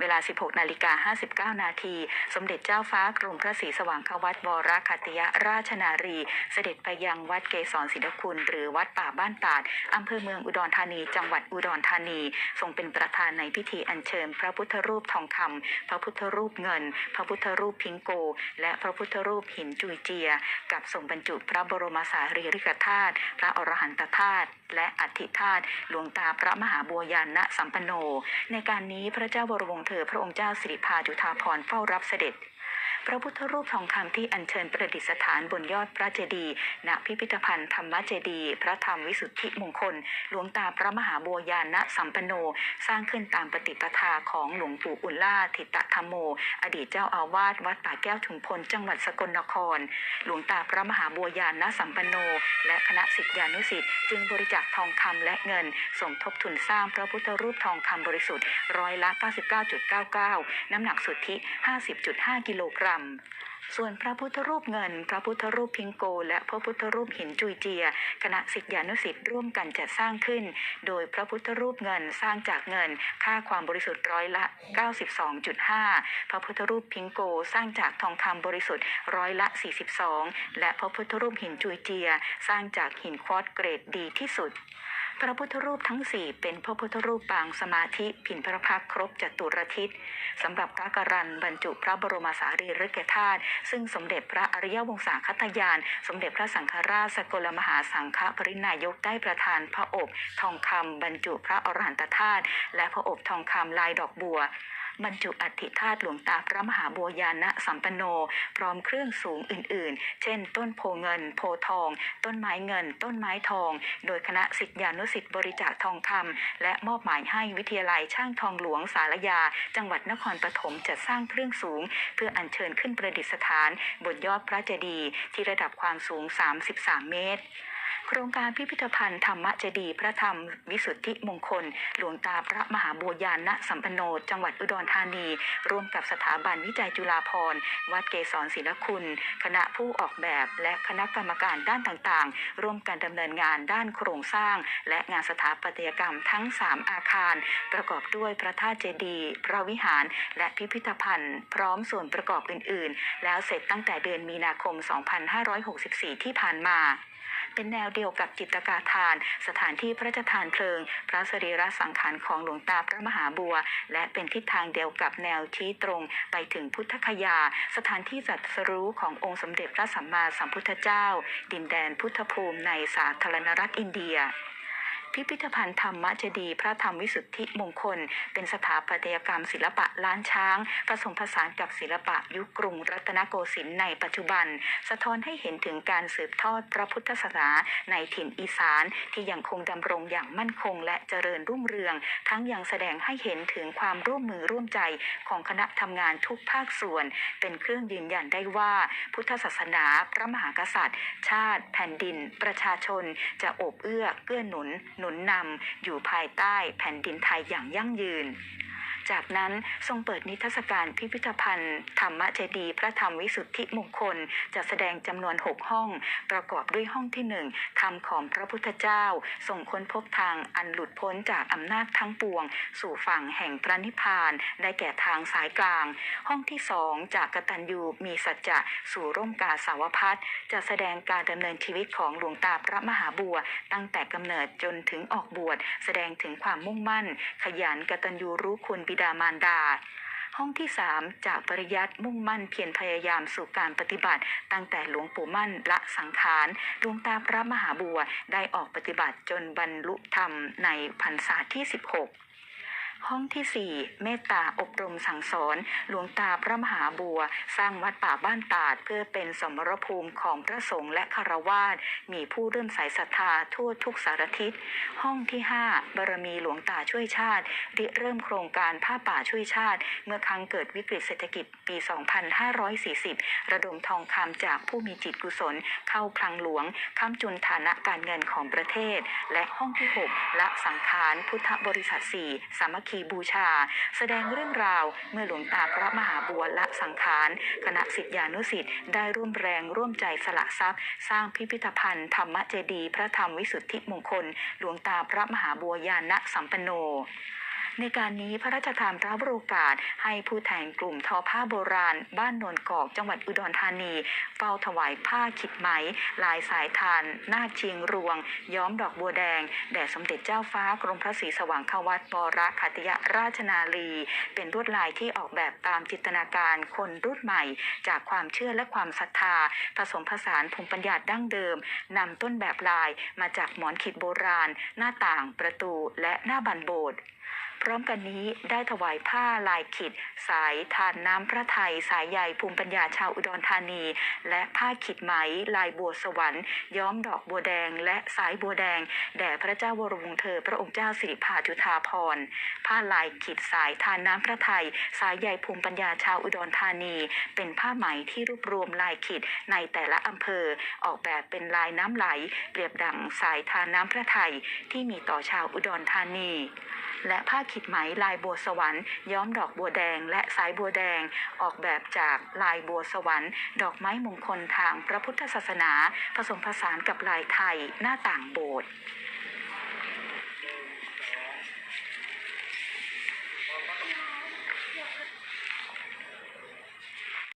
เวลา 16 นาฬิกา 59 นาที สมเด็จเจ้าฟ้ากรมพระศรีสว่างควัตวรคัตยราชนารี เสด็จไปยังวัดเกศรศิลคุณ หรือวัดป่าบ้านตาดอำเภอเมืองอุดรธานี จังหวัดอุดรธานี ทรงเป็นประธานในพิธีอัญเชิญ พระพุทธรูปทองคำพระพุทธรูปเงิน พระพุทธรูปพิงโก และพระพุทธรูปหินจุยเจีย กับส่งบรรจุพระบรมสารีริกธาตุพระอรหันตธาตุและอัฐิธาตุหลวงตาพระมหาบัวยานณสัมปันโน ในการนี้พระเจ้าวรวงเธอพระองค์เจ้าสิริพาจุฑาพรเฝ้ารับเสด็จ พระพุทธรูปทองคำที่อัญเชิญประดิษฐานบนยอดพระเจดีย์ณพิพิธภัณฑ์ธรรมเจดีย์พระธรรมวิสุทธิมงคล หลวงตาพระมหาบัวยานณสัมปโน สร้างขึ้นตามปฏิปทาของหลวงปู่อุลล่าธิตะ ธรรมโม อดีตเจ้าอาวาสวัดป่าแก้วถุงพลจังหวัดสกลนคร หลวงตาพระมหาบัวยานณสัมปันโน และคณะศิษยานุศิษย์จึงบริจาคทองคำและเงิน สมทบทุนสร้างพระพุทธรูปทองคำบริสุทธิ์ร้อยละ 99.99 น้ำหนักสุทธิ 50.5 กิโลกรัม ส่วนพระพุทธรูปเงิน พระพุทธรูปพิงโก และพระพุทธรูปหินจุยเจีย คณะศิษยานุศิษย์ร่วมกันจัดสร้างขึ้น โดยพระพุทธรูปเงินสร้างจากเงิน ค่าความบริสุทธิ์ร้อยละ 92.5 พระพุทธรูปพิงโกสร้างจากทองคำบริสุทธิ์ร้อยละ 42 และพระพุทธรูปหินจุยเจีย สร้างจากหินควอตเกรดดีที่สุด พระพุทธรูปทั้งสี่เป็นพระพุทธรูปปางสมาธิผินพระพักตร์ครบจตุรทิศสำหรับพระกรันบรรจุพระบรมสารีริกธาตุซึ่งสมเด็จพระอริยวงศาคตยาน สมเด็จพระสังฆราชสกลมหาสังฆปรินายกได้ประทานพระอบทองคำบรรจุพระอรหันตธาตุและพระอบทองคำลายดอกบัว บรรจุอัฐิธาตุหลวงตาพระมหาบัวยานะสัมปันโน พร้อมเครื่องสูงอื่น ๆ เช่น ต้นโพเงิน โพทอง ต้นไม้เงิน ต้นไม้ทอง โดยคณะศิษยานุศิษย์บริจาคทองคำและมอบหมายให้วิทยาลัยช่างทองหลวงสารยา จังหวัดนครปฐมจัดสร้างเครื่องสูง เพื่ออัญเชิญขึ้นประดิษฐาน บนยอดพระเจดีย์ที่ระดับความสูง 33 เมตร โครงการพิพิธภัณฑ์ธรรมเจดีพระธรรมวิสุทธิมงคล หลวงตาพระมหาบัวยานณสัมปโน จังหวัดอุดรธานี ร่วมกับสถาบันวิจัยจุฬาภรณ์วัดเกษรศิลคุณ คณะผู้ออกแบบและคณะกรรมการด้านต่างๆ ร่วมกันดำเนินงานด้านโครงสร้าง และงานสถาปัตยกรรมทั้ง 3 อาคาร ประกอบด้วยพระธาตุเจดีย์พระวิหาร และพิพิธภัณฑ์ พร้อมส่วนประกอบอื่น ๆ แล้วเสร็จตั้งแต่เดือนมีนาคม 2564 ที่ผ่านมา เป็นแนวเดียวกับจิตกาทาน สถานที่พระราชทานเพลิง พระสรีระสังขารของหลวงตาพระมหาบัว และเป็นทิศทางเดียวกับแนวชี้ตรงไปถึงพุทธคยา สถานที่จัดสรู้ขององค์สมเด็จพระสัมมาสัมพุทธเจ้า ดินแดนพุทธภูมิในสาธารณรัฐอินเดีย พิพิธภัณฑ์ธรรมเจดีพระธรรมวิสุทธิมงคล เป็นสถาปัตยกรรมศิลปะล้านช้าง ผสมผสานกับศิลปะยุคกรุงรัตนโกสินทร์ในปัจจุบัน สะท้อนให้เห็นถึงการสืบทอดพระพุทธศาสนาในถิ่นอีสานที่ยังคงดำรงอย่างมั่นคงและเจริญรุ่งเรือง ทั้งยังแสดงให้เห็นถึงความร่วมมือร่วมใจของคณะทำงานทุกภาคส่วน เป็นเครื่องยืนยันได้ว่า พุทธศาสนาพระมหากษัตริย์ ชาติ แผ่นดิน ประชาชน จะโอบเอื้อเกื้อหนุนนุนนำอยู่ภายใต้แผ่นดินไทยอย่างยั่งยืน จากนั้นทรงเปิดนิทรรศการพิพิธภัณฑ์ ธรรมเจดีพระธรรมวิสุทธิมงคลจะแสดงจำนวน 6 ห้อง ประกอบด้วยห้องที่หนึ่งคำของพระพุทธเจ้า ทรงค้นพบทางอันหลุดพ้นจากอำนาจทั้งปวง สู่ฝั่งแห่งพระนิพพานได้แก่ทางสายกลาง ห้องที่สองจากกตัญญูมีสัจจะสู่ร่มกาสาวพัฒจะแสดงการดำเนินชีวิตของหลวงตาพระมหาบัว ตั้งแต่กำเนิดจนถึงออกบวชแสดงถึงความมุ่งมั่น ขยันกตัญญูรู้คุณบิดามารดา ห้องที่ 3 จากปริยัติมุ่งมั่นเพียรพยายามสู่การปฏิบัติ ตั้งแต่หลวงปู่มั่นละสังขารหลวงตาพระมหาบัวได้ออกปฏิบัติจนบรรลุธรรมในพรรษาที่ 16 ห้องที่ 4 เมตตาอบรมสั่งสอนหลวงตาพระมหาบัว สร้างวัดป่าบ้านตาด เพื่อเป็นสมรภูมิของพระสงฆ์และคารวาสมีผู้เริ่มใสศรัทธาทั่วทุกสารทิศ ห้องที่ 5 บารมีหลวงตาช่วยชาติริเริ่มโครงการผ้าป่าช่วยชาติ เมื่อครั้งเกิดวิกฤตเศรษฐกิจปี 2540 ระดมทองคำจากผู้มีจิตกุศล เข้าคลังหลวงค้ำจุนฐานะการเงินของประเทศ และห้องที่ 6 ละสังขารพุทธบริษัท 4 สามัคคีบูชา แสดงเรื่องราวเมื่อหลวงตาพระมหาบัวละสังขาร คณะศิษยานุสิทธิ์ได้ร่วมแรงร่วมใจสละทรัพย์ สร้างพิพิธภัณฑ์ธรรมเจดีย์พระธรรมวิสุทธิมงคล หลวงตาพระมหาบัวยานะสัมปันโน ในการนี้พระราชทานรับโอกาส ให้ผู้แทนกลุ่มทอผ้าโบราณ บ้านโนนกอกจังหวัดอุดรธานี เฝ้าถวายผ้าขิดไหม ลายสายทาน นาคเชียงรวง ย้อมดอกบัวแดง แด่สมเด็จเจ้าฟ้ากรมพระศรีสว่างควัตบรคัตยราชนาลี เป็นลวดลายที่ออกแบบตามจินตนาการคนรุ่นใหม่ จากความเชื่อและความศรัทธา ผสมผสานภูมิปัญญาดั้งเดิมนำต้นแบบลายมาจากหมอนขิดโบราณ หน้าต่างประตูและหน้าบันโบสถ์ พร้อมกันนี้ได้ถวายผ้าลายขิด สายทานน้ำพระไทย สายใยภูมิปัญญาชาวอุดรธานี และผ้าขิดไหม ลายบัวสวรรค์ ย้อมดอกบัวแดง และสายบัวแดง แด่พระเจ้าวรวงเธอ พระองค์เจ้าสิริภาจุฑาภรผ้าลายขิดสายทานน้ำพระไทย สายใยภูมิปัญญาชาวอุดรธานี เป็นผ้าไหมที่รวบรวมลายขิดในแต่ละอำเภอ ออกแบบเป็นลายน้ำไหล เปรียบดังสายทานน้ำพระไทยที่มีต่อชาวอุดรธานี และผ้าขิดไหมลายบัวสวรรค์ ย้อมดอกบัวแดงและสายบัวแดง ออกแบบจากลายบัวสวรรค์ ดอกไม้มงคลทางพระพุทธศาสนา ผสมผสานกับลายไทยหน้าต่างโบสถ์